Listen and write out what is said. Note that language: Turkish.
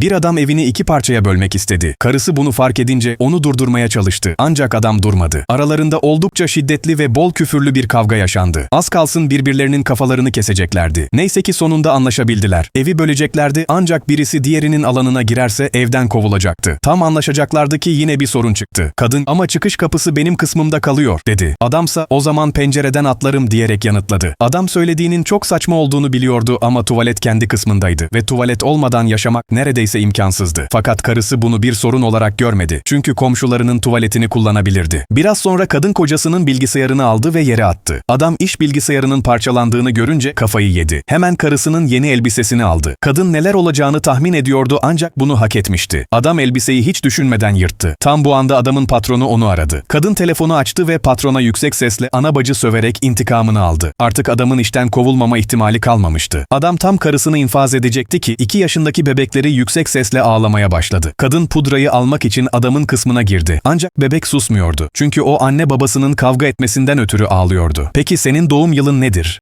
Bir adam evini iki parçaya bölmek istedi. Karısı bunu fark edince onu durdurmaya çalıştı. Ancak adam durmadı. Aralarında oldukça şiddetli ve bol küfürlü bir kavga yaşandı. Az kalsın birbirlerinin kafalarını keseceklerdi. Neyse ki sonunda anlaşabildiler. Evi böleceklerdi ancak birisi diğerinin alanına girerse evden kovulacaktı. Tam anlaşacaklardı ki yine bir sorun çıktı. Kadın ama çıkış kapısı benim kısmımda kalıyor dedi. Adamsa o zaman pencereden atlarım diyerek yanıtladı. Adam söylediğinin çok saçma olduğunu biliyordu ama tuvalet kendi kısmındaydı ve tuvalet olmadan yaşamak neredeyse imkansızdı. Fakat karısı bunu bir sorun olarak görmedi. Çünkü komşularının tuvaletini kullanabilirdi. Biraz sonra kadın kocasının bilgisayarını aldı ve yere attı. Adam iş bilgisayarının parçalandığını görünce kafayı yedi. Hemen karısının yeni elbisesini aldı. Kadın neler olacağını tahmin ediyordu ancak bunu hak etmişti. Adam elbiseyi hiç düşünmeden yırttı. Tam bu anda adamın patronu onu aradı. Kadın telefonu açtı ve patrona yüksek sesle ana bacı söverek intikamını aldı. Artık adamın işten kovulmama ihtimali kalmamıştı. Adam tam karısını infaz edecekti ki 2 yaşındaki bebekleri yüksek sesle ağlamaya başladı. Kadın pudrayı almak için adamın kısmına girdi. Ancak bebek susmuyordu. Çünkü o anne babasının kavga etmesinden ötürü ağlıyordu. Peki senin doğum yılın nedir?